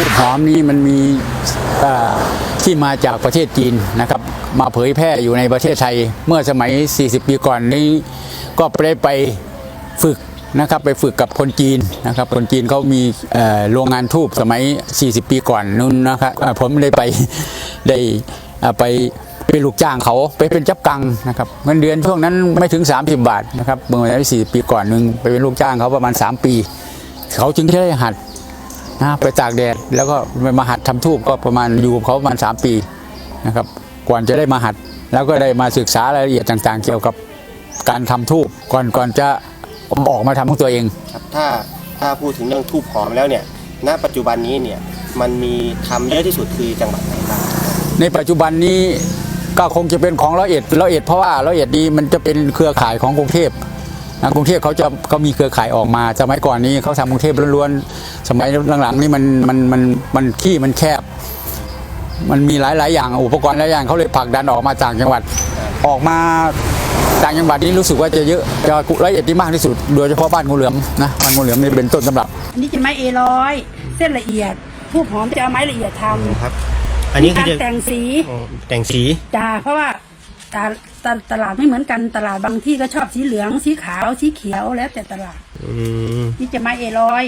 ทูบหอมนี่มันมีที่มาจากประเทศจีนนะครับ มาเผยแพร่อยู่ในประเทศไทยเมื่อสมัย 40 ปีก่อนนี้ก็ไปได้ไปฝึกนะครับไปฝึกกับคนจีนนะครับ คนจีนเขามีโรงงานทูบสมัย 40 ปีก่อนนู้นนะครับผมได้ไปได้ไปเป็นลูกจ้างเขาไปเป็นจับกังนะครับเงินเดือนช่วงนั้นไม่ถึง 30 บาทนะครับเมื่อวันที่40 ปีก่อนนึงไปเป็นลูกจ้างเขาประมาณ 3 ปี เขาจึงได้หัด นะไปตากแดดแล้วก็มาหัดทำทูบก็ประมาณอยู่กับเขาประมาณ 3 ปีนะครับก่อนจะได้มาหัดแล้วก็ได้มาศึกษารายละเอียดต่างๆ เกี่ยวกับการทำทูบก่อนก่อนจะออกมาทำของตัวเองครับถ้าถ้าพูดถึงเรื่องทูบหอมแล้วเนี่ยณปัจจุบันนี้เนี่ยมันมีทำเยอะที่สุดคือจังหวัดไหนบ้างในปัจจุบันนี้ก็คงจะเป็นของร้อยเอ็ดร้อยเอ็ดเพราะว่าร้อยเอ็ดนี้มันจะเป็นเครือข่ายของกรุงเทพนะ กรุงเทพเขาจะเขามีเครือข่ายออกมาสมัยก่อนนี้เขาทำกรุงเทพล้วนๆสมัยหลังๆนี่มันมันมันมันที่มันแคบ มันมีหลายๆอย่างอุปกรณ์หลายอย่างเขาเลยผลักดันออกมาต่างจังหวัดออกมาต่างจังหวัดนี้รู้สึกว่าจะเยอะจะร้อยเอ็ดที่มากที่สุด โดยเฉพาะบ้านงูเหลือมนะบ้านงูเหลือมนี่เป็นต้นตำรับ อันนี้จะไม้เอร้อยเส้นละเอียดทูบหอมจะเอาไม้ละเอียดทำครับ อันนี้คือการจะแต่งสีอ๋อแต่งสี จ้าเพราะว่าตา ตาตลาดไม่เหมือนกันตลาดบางที่ก็ชอบสีเหลืองสีขาวสีเขียวแล้วแต่ตลาด อืมนี่จะไม้เอร้อย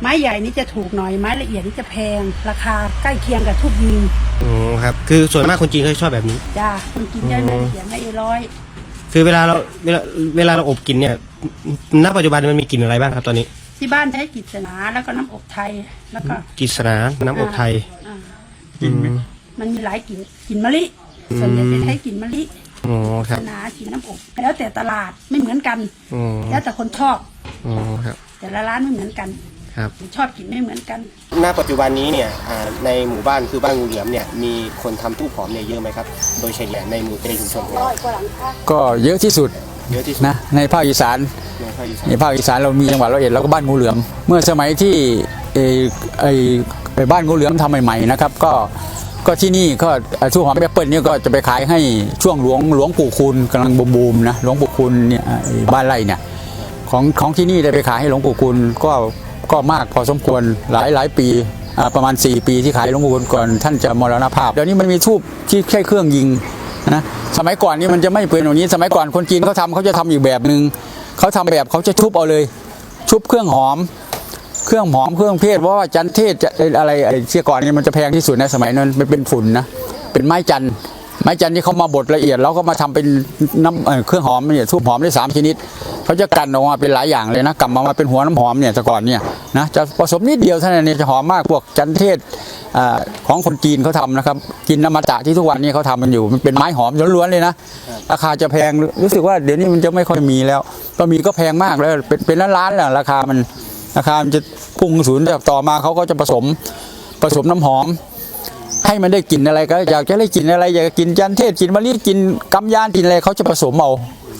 ไม้ใหญ่นี่จะถูกหน่อยไม้ละเอียดนี่จะแพง ราคาใกล้เคียงกับทูบยิงอ๋อครับ คือส่วนมากคนจีนเขาชอบแบบนี้ จ้าคนกินได้ไม้ละเอียดไม้เอร้อย คือเวลาเราเวลาเวลาเราอบกินเนี่ยณปัจจุบันมันมีกลิ่นอะไรบ้างครับตอนนี้ที่บ้านใช้กิจนาแล้วก็น้ำอบไทยแล้วก็กิษณาน้ำอบไทยอ่ากินไหมอืม มันมีหลายกลิ่นกลิ่นมะลิส่วนใหญ่จะใช้กลิ่นมะลิ อ๋อครับหนากินน้ำอบแล้วแต่ตลาดไม่เหมือนกัน อ๋อแล้วแต่คนชอบ อ๋อครับ แต่ละร้านไม่เหมือนกัน ครับ ชอบกินไม่เหมือนกัน ณปัจจุบันนี้เนี่ยอ่าในหมู่บ้านคือบ้านงูเหลือมเนี่ยมีคนทำทูบหอมเนี่ยเยอะไหมครับ โดยเฉลี่ยในหมู่ในชุมชนของเราก็เยอะที่สุดเยอะที่สุดนะในภาคอีสาน ในภาคอีสานในภาคอีสานเรามีจังหวัดร้อยเอ็ดแล้วก็บ้านงูเหลือม เมื่อสมัยที่เออไอไอ้บ้านงูเหลือมทำใหม่ๆนะครับ ก็ ก็ที่นี่ก็ช่วงหอมแอปเปิลเนี่ยก็จะไปขายให้ช่วงหลวงหลวงปู่คูณกำลังบูมๆนะหลวงปู่คูณเนี่ยบ้านไร่เนี่ยของของที่นี่ได้ไปขายให้หลวงปู่คูณก็ก็มากพอสมควรหลายหลายปีประมาณ 4 ปีที่ขายหลวงปู่คูณก่อนท่านจะมรณภาพเดี๋ยวนี้มันมีทูบที่แค่เครื่องยิงนะสมัยก่อนนี่มันจะไม่เป็นอย่างนี้ สมัยก่อนคนจีนเขาทำเขาจะทำอีกแบบหนึ่งเขาทำแบบเขาจะชุบเอาเลย ชุบเครื่องหอม เครื่องหอมเครื่องเทศเพราะว่าจันเทศจะอะไรเชี่ยก่อนนี่มันจะแพงที่สุดนะสมัยนั้นมันเป็นฝุ่นนะเป็นไม้จันไม้จันที่เขามาบดละเอียดแล้วก็มาทำเป็นน้ำเครื่องหอมเนี่ยทูบหอมได้สามชนิดเขาจะกันออกมาเป็นหลายอย่างเลยนะกำมามาเป็นหัวน้ำหอมเนี่ยแต่ก่อนเนี่ยนะจะผสมนิดเดียวเท่านั้นเนี่ยจะหอมมากพวกจันเทศอของคนจีนเขาทำนะครับกินน้ำมาตะที่ทุกวันนี้เขาทำกันอยู่มันเป็นไม้หอมล้วนๆเลยนะราคาจะแพงรู้สึกว่าเดี๋ยวนี้มันจะไม่ค่อยมีแล้วก็มีก็แพงมากแล้วเป็นเป็นล้านๆแหละราคามัน ราคามันจะพุ่งสูงจากต่อมาเขาก็จะผสมผสมน้ำหอม ให้มันได้กลิ่นอะไรก็อยากจะได้กลิ่นอะไร อยากกินจันเทศกินมะลิกินกำยานกินอะไรเขาจะผสมเอา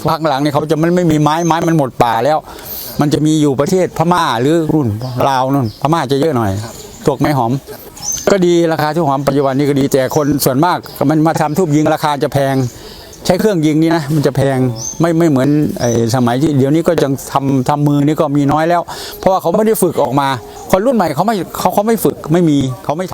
ภาคหลังเนี่ยเขาจะมันไม่มีไม้ไม้มันหมดป่าแล้ว มันจะมีอยู่ประเทศพม่าหรือรุ่นลาวนู่นพม่าจะเยอะหน่อยพวกไม้หอม ก็ดีราคาที่หอมปัจจุบันนี้ก็ดีแต่คนส่วนมากมันมาทำทูบยิงราคาจะแพง ใช้เครื่องยิงนี่นะมันจะแพงไม่ไม่เหมือนไอ้สมัยที่เดี๋ยวนี้ก็ยังทำทำมือนี่ก็มีน้อยแล้ว เพราะว่าเขาไม่ได้ฝึกออกมา คนรุ่นใหม่เขาไม่เขาเขาไม่ฝึกไม่มีเขาไม่ทำ